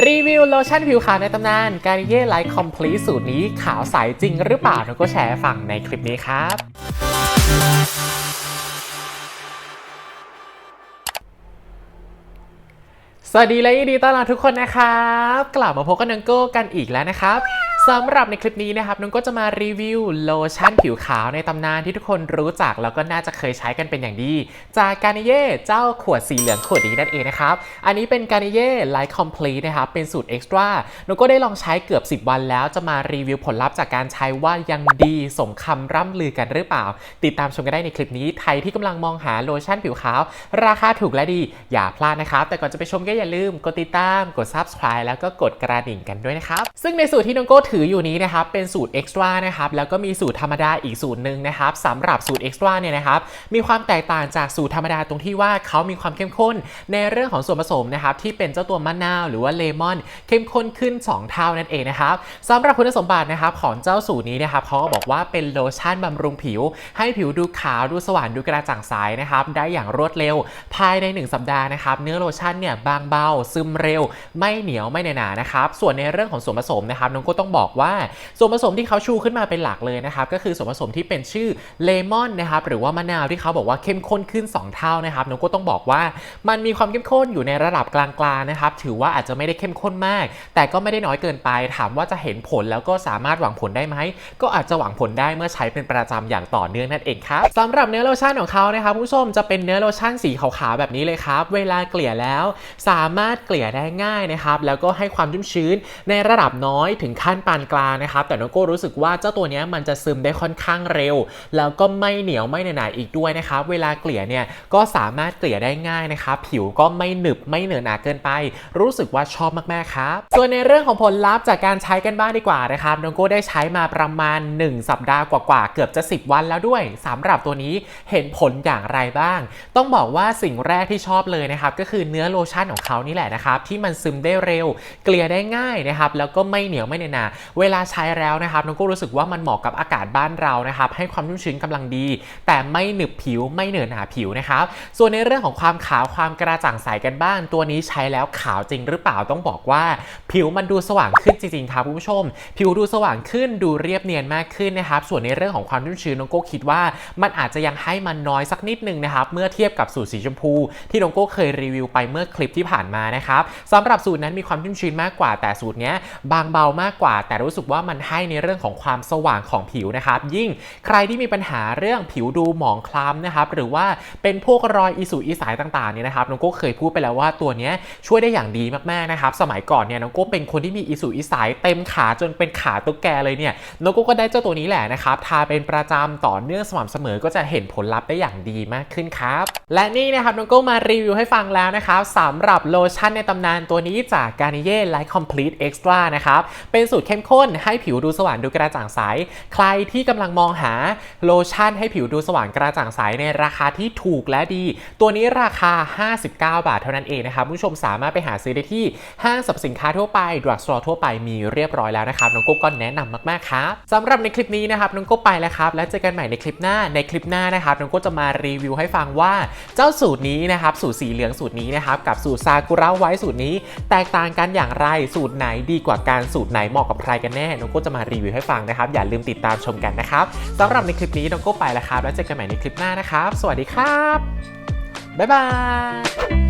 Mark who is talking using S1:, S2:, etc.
S1: รีวิวโลชั่นผิวขาวในตำนานการเย่ไลท์คอมพลีสูตรนี้ขาวใสจริงหรือเปล่าเราก็แชร์ฟังในคลิปนี้ครับสวัสดีและยินดีต้อนรับทุกคนนะครับ กลับมาพบกับนังโก้กันอีกแล้วนะครับ สำหรับในคลิปนี้นะครับนังก้จะมารีวิวโลชั่นผิวขาวในตำนานที่ทุกคนรู้จักแล้วก็น่าจะเคยใช้กันเป็นอย่างดี จากการนิเย่เจ้าขวดสีเหลืองขวดนี้นั่นเองนะครับ อันนี้เป็นการนิเย่ไลท์คอมพลีทนะครับ เป็นสูตรเอ็กซ์ตร้านังก้ได้ลองใช้เกือบ 10 วันแล้วจะมารีวิวผลลัพธ์จากการใช้ว่ายังดีสมคำร่ำลือกันหรือเปล่า ติดตามชมกันได้ในคลิปนี้ใครที่กำลังมองหาโลชั่นผิวขาว ราคาถูกและดีอย่าพลาดนะครับ แต่ก่อนจะไปชมก็อย่าลืมกดติดตามกด subscribe แล้วก็กดกระดิ่งกันด้วยนะครับซึ่งในสูตรที่น้งก้ถืออยู่นี้นะครับเป็นสูตรเอ็กซ์ตร้านะครับแล้วก็มีสูตรธรรมดาอีกสูตรหนึ่งนะครับสำหรับสูตรเอ็กซ์ตร้าเนี่ยนะครับมีความแตกต่างจากสูตรธรรมดาตรงที่ว่าเขามีความเข้มข้นในเรื่องของส่วนผสมนะครับที่เป็นเจ้าตัวมะนาวหรือว่าเลมอนเข้มข้นขึ้น 2 เท่านั่นเองนะครับสำหรับคุณสมบัตินะครับของเจ้าสูตรนี้นะครับเขาก็บอกว่าเป็นโลชั่นบำรุงผิว ให้ผิวดูขาวดูสว่างดูกระจ่างใสนะครับได้อย่างรวดเร็ว ภายใน 1 สัปดาห์นะครับเนื้อโลชั่นเนี่ยบางเบาซึมเร็ว ไม่เหนียวไม่หนานะครับส่วนในเรื่องของส่วนผสมนะครับน้องก็ต้องบอกอกว่าส่วนผสมที่เขาชูขึ้นมาเป็นหลักเลยนะครับ ก็คือส่วนผสมที่เป็นชื่อเลมอนนะครับหรือว่ามะนาวที่เขาบอกว่าเข้มข้นขึ้น 2 เท่านะครับน้องก็ต้องบอกว่ามันมีความเข้มข้นอยู่ในระดับกลางๆนะครับถือว่าอาจจะไม่ได้เข้มข้นมาก แต่ก็ไม่ได้น้อยเกินไป ถามว่าจะเห็นผลแล้วก็สามารถหวังผลได้ไหมก็อาจจะหวังผลได้เมื่อใช้เป็นประจำอย่างต่อเนื่องนั่นเองครับสำหรับเนื้อโลชั่นของเขานะครับผู้ชมจะเป็นเนื้อโลชั่นสีขาวๆแบบนี้เลยครับเวลาเกลี่ยแล้ว สามารถเกลี่ยได้ง่ายนะครับแล้วก็ให้ความชุ่มชื้นในระดับน้อยถึงขั้นปานกลางนะครับ แต่น้องโก้รู้สึกว่าเจ้าตัวนี้มันจะซึมได้ค่อนข้างเร็ว แล้วก็ไม่เหนียวไม่หนาอีกด้วยนะครับ เวลาเกลี่ยเนี่ยก็สามารถเกลี่ยได้ง่ายนะครับ ผิวก็ไม่หนึบไม่เหนอะหนาเกินไป รู้สึกว่าชอบมากๆครับ ส่วนในเรื่องของผลลัพธ์จากการใช้กันบ้างดีกว่านะครับน้องโก้ได้ใช้มาประมาณ 1 สัปดาห์กว่าๆเกือบจะ 10 วันแล้วด้วยสำหรับตัวนี้เห็นผลอย่างไรบ้าง ต้องบอกว่าสิ่งแรกที่ชอบเลยนะครับก็คือเนื้อโลชั่นของเขานี่แหละนะครับที่มันซึมได้เร็ว เกลี่ยได้ง่ายนะครับแล้วก็ไม่เหนียวไม่เนหนาเวลาใช้แล้วนะครับน้องโก้รู้สึกว่ามันเหมาะกับอากาศบ้านเรานะครับให้ความชุ่มชื้นกำลังดี แต่ไม่หนึบผิวไม่เหนอะหนาผิวนะครับส่วนในเรื่องของความขาวความกระจ่างใสกันบ้าง ตัวนี้ใช้แล้วขาวจริงหรือเปล่าต้องบอกว่า ผิวมันดูสว่างขึ้นจริงๆครับคุณผู้ชม ผิวดูสว่างขึ้นดูเรียบเนียนมากขึ้นนะครับส่วนในเรื่องของความชุ่มชื้นน้องโก้คิดว่า มันอาจจะยังให้มันน้อยสักนิดนึงนะครับเมื่อเทียบกับสูตรสีชมพู ที่น้องโก้เคยรีวิวไปเมื่อคลิปที่ผ่านมานะครับสำหรับสูตรนั้นมีความชุ่มชื้นมากกว่าแต่สูตรนี้บางเบามากกว่าแต่รู้สึกว่ามันให้ในเรื่องของความสว่างของผิวนะครับ ยิ่งใครที่มีปัญหาเรื่องผิวดูหมองคล้ำนะครับ หรือว่าเป็นพวกรอยอีสุอีสายต่างๆเนี่ยนะครับน้องโก้เคยพูดไปแล้วว่าตัวนี้ช่วยได้อย่างดีมากๆนะครับ สมัยก่อนเนี่ยน้องโก้เป็นคนที่มีอีสุอีสายเต็มขาจนเป็นขาตุ๊กแกเลยเนี่ยน้องโก้ก็ได้เจ้าตัวนี้แหละนะครับทาเป็นประจำต่อเนื่องสม่ำเสมอก็จะเห็นผลลัพธ์ได้อย่างดีมากขึ้นครับ และนี่นะครับน้องโก้มารีวิวให้ฟังแล้วนะครับสำหรับโลชั่นในตำนานตัวนี้จาก Garnier Light Complete Extra นะครับเป็นสูตรเข้มข้นให้ผิวดูสว่างดูกระจ่างใส ใครที่กำลังมองหาโลชั่นให้ผิวดูสว่างกระจ่างใสในราคาที่ถูกและดี ตัวนี้ราคา 59 บาทเท่านั้นเองนะครับผู้ชมสามารถไปหาซื้อได้ที่ห้างสรรพสินค้าทั่วไปดรักสโตร์ทั่วไปมีเรียบร้อยแล้วนะครับน้องโก้ก็แนะนำมากๆครับสำหรับในคลิปนี้นะครับน้องโก้ไปแล้วครับ แล้วเจอกันใหม่ในคลิปหน้าในคลิปหน้านะครับน้องโก้จะมารีวิวให้ฟังว่าเจ้าสูตรนี้นะครับสูตรสีเหลืองสูตรนี้นะครับกับสูตรซากุระไว้สูตรนี้ แตกต่างกันอย่างไรสูตรไหนดีกว่าการสูตรไหนเหมาะกับใครกันแน่น้องโก้จะมารีวิวให้ฟังนะครับ อย่าลืมติดตามชมกันนะครับสำหรับในคลิปนี้น้องโก้ไปแล้วครับ แล้วเจอกันใหม่ในคลิปหน้านะครับ สวัสดีครับ บ๊ายบาย